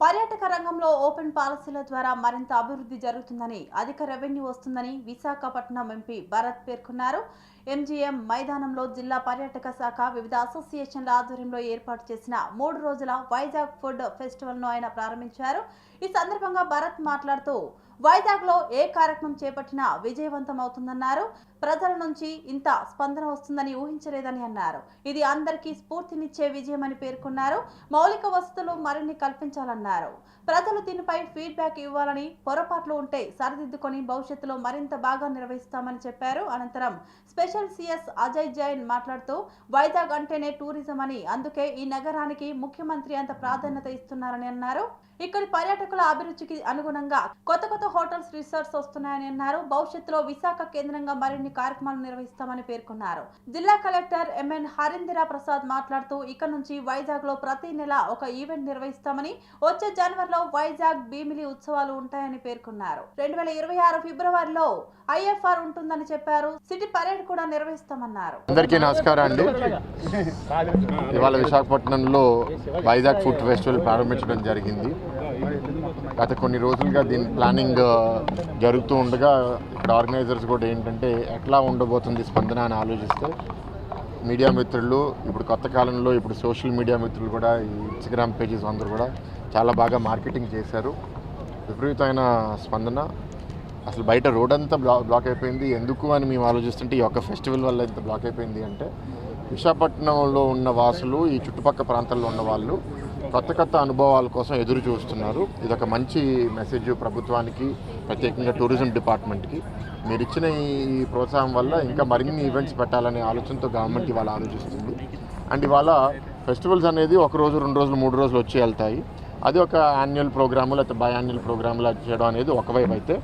పర్యాటక రంగంలో ఓపెన్ పాలసీల ద్వారా మరింత అభివృద్ధి జరుగుతుందని అధిక రెవెన్యూ వస్తుందని విశాఖపట్నం ఎంపీ భరత్ పేర్కొన్నారు. ఎంజీఎం మైదానంలో జిల్లా పర్యాటక శాఖ వివిధ అసోసియేషన్ల ఆధ్వర్యంలో ఏర్పాటు చేసిన మూడు రోజుల వైజాగ్ ఫుడ్ ఫెస్టివల్ను ఆయన ప్రారంభించారు. ఈ సందర్భంగా భరత్ మాట్లాడుతూ వైజాగ్లో ఏ కార్యక్రమం చేపట్టినా విజయవంతం అవుతుందన్నారు. ప్రజల నుంచి ఇంత స్పందన వస్తుందని ఊహించలేదని అన్నారు. ఇది అందరికీ స్ఫూర్తినిచ్చే విజయమని పేర్కొన్నారు. మౌలిక వసతులు మరిన్ని కల్పించాలన్నారు. ప్రజలు దీనిపై ఫీడ్బ్యాక్ ఇవ్వాలని పొరపాట్లు ఉంటే సరిదిద్దుకొని భవిష్యత్తులో మరింత బాగా నిర్వహిస్తామని చెప్పారు. అనంతరం స్పెషల్ సిఎస్ అజయ్ జైన్ మాట్లాడుతూ వైజాగ్ అంటేనే టూరిజం అని. అందుకే ఈ నగరానికి ముఖ్యమంత్రి అంత ప్రాధాన్యత ఇస్తున్నారని అన్నారు. ఇక్కడి పర్యాటకుల అభిరుచికి అనుగుణంగా కొత్త కొత్త హోటల్స్ రిసార్ట్స్ వస్తున్నాయని అన్నారు. భవిష్యత్తులో విశాఖ కేంద్రంగా మరిన్ని కార్యక్రమాలు నిర్వహిస్తామని పేర్కొన్నారు. జిల్లా కలెక్టర్ ఎంఎన్ హరిందిరా ప్రసాద్ మాట్లాడుతూ ఇక్కడ నుంచి వైజాగ్లో ప్రతి నెల ఒక ఈవెంట్ నిర్వహిస్తామని వచ్చే జనవరిలో వైజాగ్ భీమిలి ఉత్సవాలు ఉంటాయని పేర్కొన్నారు. రెండు వేల ఇరవై ఆరు ఫిబ్రవరిలో ఐఎఫ్ఆర్ ఉంటుందని చెప్పారు. సిటీ పరేడ్ కూడా నిర్వహిస్తామన్నారు. అందరికీ నమస్కారం అండి. ఇవాళ విశాఖపట్నంలో వైజాగ్ ఫుడ్ ఫెస్టివల్ ప్రారంభించడం జరిగింది. గత కొన్ని రోజులుగా దీని ప్లానింగ్ జరుగుతూ ఉండగా ఇక్కడ ఆర్గనైజర్స్ కూడా ఏంటంటే ఎట్లా ఉండబోతుంది స్పందన అని ఆలోచిస్తే మీడియా మిత్రులు ఇప్పుడు కొత్త కాలంలో ఇప్పుడు సోషల్ మీడియా మిత్రులు కూడా ఈ ఇన్స్టాగ్రామ్ పేజెస్ అందరూ కూడా చాలా బాగా మార్కెటింగ్ చేశారు. విపరీతమైన స్పందన. అసలు బయట రోడ్ అంతా బ్లా బ్లాక్ అయిపోయింది. ఎందుకు అని మేము ఆలోచిస్తుంటే ఈ యొక్క ఫెస్టివల్ వల్ల ఎంత బ్లాక్ అయిపోయింది అంటే విశాఖపట్నంలో ఉన్న వాసులు ఈ చుట్టుపక్కల ప్రాంతాల్లో ఉన్న వాళ్ళు కొత్త కొత్త అనుభవాల కోసం ఎదురు చూస్తున్నారు. ఇది ఒక మంచి మెసేజ్ ప్రభుత్వానికి ప్రత్యేకంగా టూరిజం డిపార్ట్మెంట్కి మీరు ఇచ్చిన ఈ ప్రోత్సాహం వల్ల ఇంకా మరిన్ని ఈవెంట్స్ పెట్టాలనే ఆలోచనతో గవర్నమెంట్ ఇవాళ ఆలోచిస్తుంది. అండ్ ఇవాళ ఫెస్టివల్స్ అనేది ఒక రోజు రెండు రోజులు మూడు రోజులు వచ్చి వెళ్తాయి. అది ఒక యాన్యువల్ ప్రోగ్రాము లేకపోతే బై యాన్యువల్ ప్రోగ్రాములు చేయడం అనేది ఒకవైపు అయితే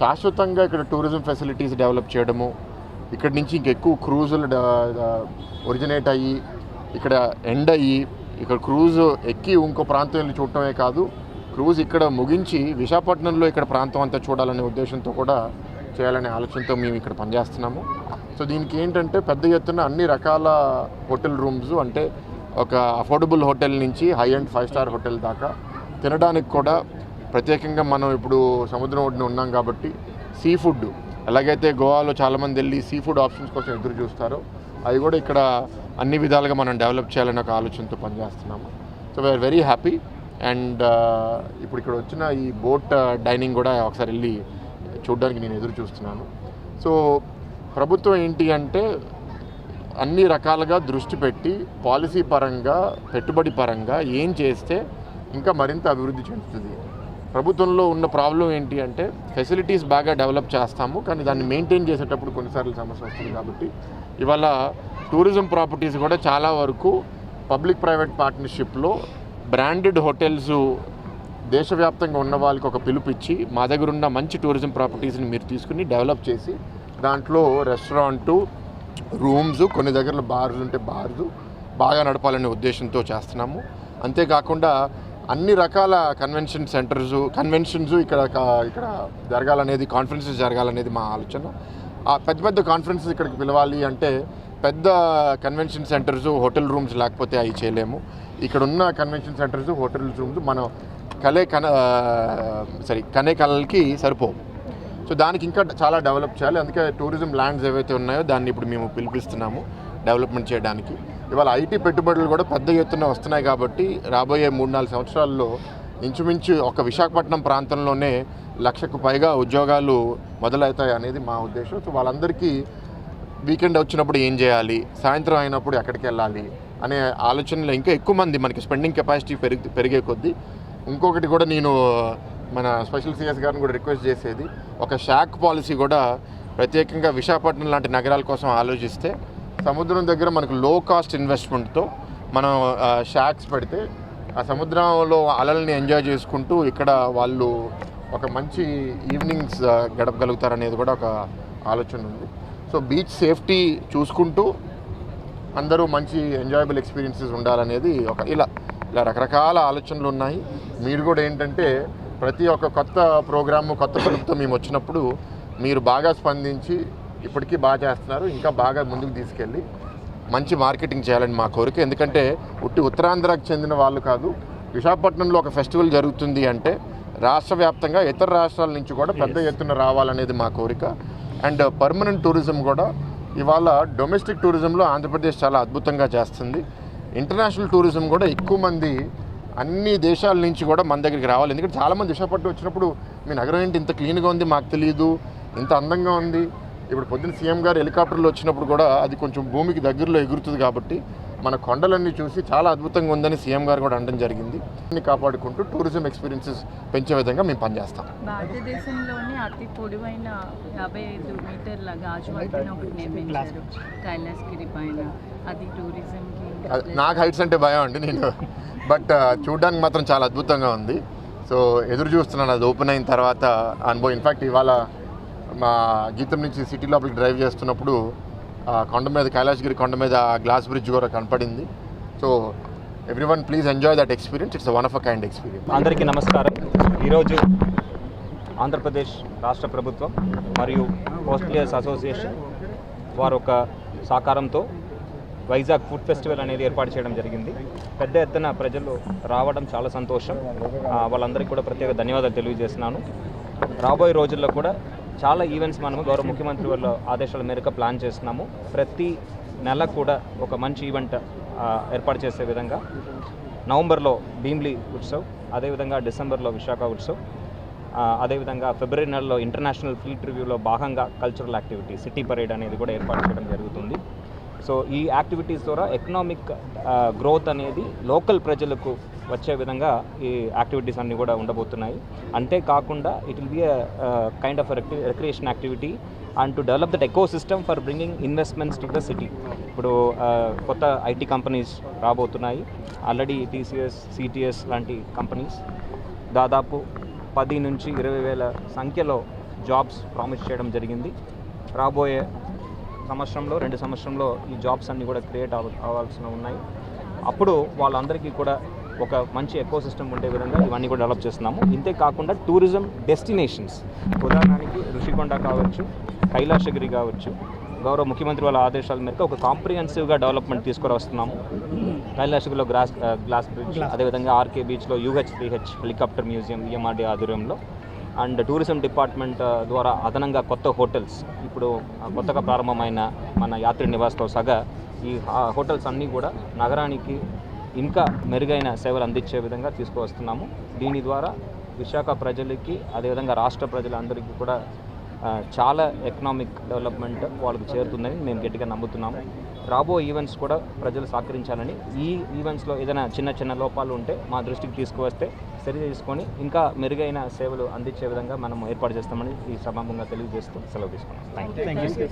శాశ్వతంగా ఇక్కడ టూరిజం ఫెసిలిటీస్ డెవలప్ చేయడము ఇక్కడ నుంచి ఇంకెక్కువ క్రూజులు ఒరిజినేట్ అయ్యి ఇక్కడ ఎండ్ అయ్యి ఇక్కడ క్రూజ్ ఎక్కి ఇంకో ప్రాంతం వెళ్ళి చూడటమే కాదు క్రూజ్ ఇక్కడ ముగించి విశాఖపట్నంలో ఇక్కడ ప్రాంతం అంతా చూడాలనే ఉద్దేశంతో కూడా చేయాలనే ఆలోచనతో మేము ఇక్కడ పనిచేస్తున్నాము. సో దీనికి ఏంటంటే పెద్ద ఎత్తున అన్ని రకాల హోటల్ రూమ్స్ అంటే ఒక అఫోర్డబుల్ హోటల్ నుంచి high end five star hotel దాకా తినడానికి కూడా ప్రత్యేకంగా మనం ఇప్పుడు సముద్రం ఒడ్డున ఉన్నాం కాబట్టి సీ ఫుడ్ ఎలాగైతే గోవాలో చాలామంది వెళ్ళి సీ ఫుడ్ ఆప్షన్స్ కోసం ఎదురు చూస్తారో. అవి కూడా ఇక్కడ అన్ని విధాలుగా మనం డెవలప్ చేయాలని ఒక ఆలోచనతో పనిచేస్తున్నాము. So we are very happy and ఇప్పుడు ఇక్కడ వచ్చిన ఈ బోట్ uh, డైనింగ్ కూడా ఒకసారి వెళ్ళి చూడడానికి నేను ఎదురు చూస్తున్నాను. సో ప్రభుత్వం ఏంటి అంటే అన్ని రకాలుగా దృష్టి పెట్టి పాలసీ పరంగా పెట్టుబడి పరంగా ఏం చేస్తే ఇంకా మరింత అభివృద్ధి చెందుతుంది. ప్రభుత్వంలో ఉన్న ప్రాబ్లం ఏంటి అంటే ఫెసిలిటీస్ బాగా డెవలప్ చేస్తాము కానీ దాన్ని మెయింటైన్ చేసేటప్పుడు కొన్నిసార్లు సమస్య వస్తుంది కాబట్టి ఇవాళ టూరిజం ప్రాపర్టీస్ కూడా చాలా వరకు పబ్లిక్ ప్రైవేట్ పార్ట్నర్షిప్లో బ్రాండెడ్ హోటల్స్ దేశవ్యాప్తంగా ఉన్న వాళ్ళకి ఒక పిలుపు ఇచ్చి మా దగ్గర ఉన్న మంచి టూరిజం ప్రాపర్టీస్ని మీరు తీసుకుని డెవలప్ చేసి దాంట్లో రెస్టారెంటు రూమ్స్ కొన్ని దగ్గరలో బార్లు ఉంటే బార్స్ బాగా నడపాలనే ఉద్దేశంతో చేస్తున్నాము. అంతేకాకుండా అన్ని రకాల కన్వెన్షన్ సెంటర్స్ కన్వెన్షన్స్ ఇక్కడ ఇక్కడ జరగాలనేది కాన్ఫరెన్సెస్ జరగాలనేది మా ఆలోచన. ఆ పెద్ద పెద్ద కాన్ఫరెన్సెస్ ఇక్కడికి పిలవాలి అంటే పెద్ద కన్వెన్షన్ సెంటర్స్ హోటల్ రూమ్స్ లేకపోతే అవి చేయలేము. ఇక్కడ ఉన్న కన్వెన్షన్ సెంటర్స్ హోటల్ రూమ్స్ మనం కలే కన సారీ కనే కళలకి సరిపోవు. సో దానికి ఇంకా చాలా డెవలప్ చేయాలి. అందుకే టూరిజం ల్యాండ్స్ ఏవైతే ఉన్నాయో దాన్ని ఇప్పుడు మేము పిలిపిస్తున్నాము డెవలప్మెంట్ చేయడానికి. ఇవాళ ఐటీ పెట్టుబడులు కూడా పెద్ద ఎత్తున వస్తున్నాయి కాబట్టి రాబోయే మూడు నాలుగు సంవత్సరాల్లో ఇంచుమించు ఒక విశాఖపట్నం ప్రాంతంలోనే లక్షకు పైగా ఉద్యోగాలు మొదలవుతాయి అనేది మా ఉద్దేశం. సో వాళ్ళందరికీ వీకెండ్ వచ్చినప్పుడు ఏం చేయాలి? సాయంత్రం అయినప్పుడు ఎక్కడికి వెళ్ళాలి? అనే ఆలోచనలో ఇంకా ఎక్కువ మంది మనకి స్పెండింగ్ కెపాసిటీ పెరిగి పెరిగే కొద్దీ. ఇంకొకటి కూడా నేను మన స్పెషల్ సిఎస్ గారిని కూడా రిక్వెస్ట్ చేసేది ఒక షాక్ పాలసీ కూడా ప్రత్యేకంగా విశాఖపట్నం లాంటి నగరాల కోసం ఆలోచిస్తే సముద్రం దగ్గర మనకు లో కాస్ట్ ఇన్వెస్ట్మెంట్తో మనం షాక్స్ పెడితే ఆ సముద్రంలో అలల్ని ఎంజాయ్ చేసుకుంటూ ఇక్కడ వాళ్ళు ఒక మంచి ఈవినింగ్స్ గడపగలుగుతారనేది కూడా ఒక ఆలోచన ఉంది. సో బీచ్ సేఫ్టీ చూసుకుంటూ అందరూ మంచి ఎంజాయబుల్ ఎక్స్పీరియన్సెస్ ఉండాలనేది ఒక ఇలా ఇలా రకరకాల ఆలోచనలు ఉన్నాయి. మీరు కూడా ఏంటంటే ప్రతి ఒక్క కొత్త ప్రోగ్రాము కొత్త పిలుపుతో మేము వచ్చినప్పుడు మీరు బాగా స్పందించి ఇప్పటికీ బాగా చేస్తున్నారు. ఇంకా బాగా ముందుకు తీసుకెళ్ళి మంచి మార్కెటింగ్ చేయాలని మా కోరిక. ఎందుకంటే ఉట్టి ఉత్తరాంధ్రకు చెందిన వాళ్ళు కాదు విశాఖపట్నంలో ఒక ఫెస్టివల్ జరుగుతుంది అంటే రాష్ట్ర వ్యాప్తంగా ఇతర రాష్ట్రాల నుంచి కూడా పెద్ద ఎత్తున రావాలనేది మా కోరిక. అండ్ పర్మనెంట్ టూరిజం కూడా ఇవాళ డొమెస్టిక్ టూరిజంలో ఆంధ్రప్రదేశ్ చాలా అద్భుతంగా చేస్తుంది. ఇంటర్నేషనల్ టూరిజం కూడా ఎక్కువ మంది అన్ని దేశాల నుంచి కూడా మన దగ్గరికి రావాలి. ఎందుకంటే చాలామంది విశాఖపట్నం వచ్చినప్పుడు మీ నగరం ఏంటి? ఇంత క్లీన్గా ఉంది? మాకు తెలియదు ఇంత అందంగా ఉంది. ఇప్పుడు పొద్దున్న సీఎం గారు హెలికాప్టర్లో వచ్చినప్పుడు కూడా అది కొంచెం భూమికి దగ్గరలో ఎగురుతుంది కాబట్టి మన కొండలన్నీ చూసి చాలా అద్భుతంగా ఉందని సీఎం గారు కూడా అనడం జరిగింది. దీన్ని కాపాడుకుంటూ టూరిజం ఎక్స్పీరియన్సెస్ పెంచే విధంగా మేము పనిచేస్తాం. భారతదేశంలోనే అతి పొడవైన యాభై ఐదు మీటర్ల గాజు వంతెన ఒకటి నిర్మించారు. కైలాసగిరి పైన. అది టూరిజంకి నాకు హైట్స్ అంటే భయం అండి నేను. బట్ చూడడానికి మాత్రం చాలా అద్భుతంగా ఉంది. సో ఎదురు చూస్తున్నాను అది ఓపెన్ అయిన తర్వాత అనుభవం. ఇన్ఫాక్ట్ ఇవాళ మా గీతం నుంచి సిటీ లోపలికి డ్రైవ్ చేస్తున్నప్పుడు కొండ మీద కైలాసగిరి కొండ మీద గ్లాస్ బ్రిడ్జ్ కూడా కనపడింది. So everyone please enjoy that experience. It's one of a kind experience. అందరికీ నమస్కారం. ఈరోజు ఆంధ్రప్రదేశ్ రాష్ట్ర ప్రభుత్వం మరియు హోస్టలియర్స్ అసోసియేషన్ వారు ఒక సహకారంతో వైజాగ్ ఫుడ్ ఫెస్టివల్ అనేది ఏర్పాటు చేయడం జరిగింది. పెద్ద ఎత్తున ప్రజలు రావడం చాలా సంతోషం. వాళ్ళందరికీ కూడా ప్రత్యేక ధన్యవాదాలు తెలియజేస్తున్నాను. రాబోయే రోజుల్లో కూడా చాలా ఈవెంట్స్ మనము గౌరవ ముఖ్యమంత్రి వాళ్ళ ఆదేశాల మేరకు ప్లాన్ చేస్తున్నాము. ప్రతి నెల కూడా ఒక మంచి ఈవెంట్ ఏర్పాటు చేసే విధంగా. నవంబర్లో భీమ్లీ ఉత్సవ్ అదేవిధంగా డిసెంబర్లో విశాఖ ఉత్సవ్ అదేవిధంగా ఫిబ్రవరి నెలలో ఇంటర్నేషనల్ ఫ్లీట్ రివ్యూలో భాగంగా కల్చరల్ యాక్టివిటీ సిటీ పరేడ్ అనేది కూడా ఏర్పాటు చేయడం జరుగుతుంది. సో ఈ యాక్టివిటీస్ ద్వారా ఎకనామిక్ గ్రోత్ అనేది లోకల్ ప్రజలకు వచ్చే విధంగా ఈ యాక్టివిటీస్ అన్నీ కూడా ఉండబోతున్నాయి. అంతేకాకుండా it will be kind of recreation activity and to develop that ecosystem for bringing investments to the city ఇప్పుడు కొత్త ఐటీ కంపెనీస్ రాబోతున్నాయి. ఆల్రెడీ టీసీఎస్ సిటీఎస్ లాంటి కంపెనీస్ దాదాపు పది నుంచి ఇరవై వేల సంఖ్యలో జాబ్స్ ప్రామిస్ చేయడం జరిగింది. రాబోయే సంవత్సరంలో రెండు సంవత్సరంలో ఈ జాబ్స్ అన్నీ కూడా క్రియేట్ అవ అవ్వాల్సిన ఉన్నాయి. అప్పుడు వాళ్ళందరికీ కూడా ఒక మంచి ఎకో సిస్టమ్ ఉండే విధంగా ఇవన్నీ కూడా డెవలప్ చేస్తున్నాము. ఇంతే కాకుండా టూరిజం డెస్టినేషన్స్ ఉదాహరణకి ఋషికొండ కావచ్చు కైలాసగిరి కావచ్చు గౌరవ ముఖ్యమంత్రి వాళ్ళ ఆదేశాల మేరకు ఒక కాంప్రిహెన్సివ్గా డెవలప్మెంట్ తీసుకురావస్తున్నాము కైలాసగిరిలో గ్లాస్ గ్లాస్ బ్రిడ్జ్ అదేవిధంగా ఆర్కే బీచ్లో యూహెచ్ త్రీహెచ్ హెలికాప్టర్ మ్యూజియం ఈఎంఆర్డీ ఆధ్వర్యంలో. అండ్ టూరిజం డిపార్ట్మెంట్ ద్వారా అదనంగా కొత్త హోటల్స్ ఇప్పుడు కొత్తగా ప్రారంభమైన మన యాత్రి నివాస్తో సగా ఈ హోటల్స్ అన్నీ కూడా నగరానికి ఇంకా మెరుగైన సేవలు అందించే విధంగా తీసుకువస్తున్నాము. దీని ద్వారా విశాఖ ప్రజలకి అదేవిధంగా రాష్ట్ర ప్రజలందరికీ కూడా చాలా ఎకనామిక్ డెవలప్మెంట్ వాళ్ళకి చేరుతుందని మేము గట్టిగా నమ్ముతున్నాము. రాబో ఈవెంట్స్ కూడా ప్రజలు సహకరించాలని ఈ ఈవెంట్స్లో ఏదైనా చిన్న చిన్న లోపాలు ఉంటే మా దృష్టికి తీసుకువస్తే సరి చేసుకొని ఇంకా మెరుగైన సేవలు అందించే విధంగా మనం ఏర్పాటు చేస్తామని ఈ సమాపంగా తెలియజేస్తూ సెలవు తీసుకున్నాం. Thank you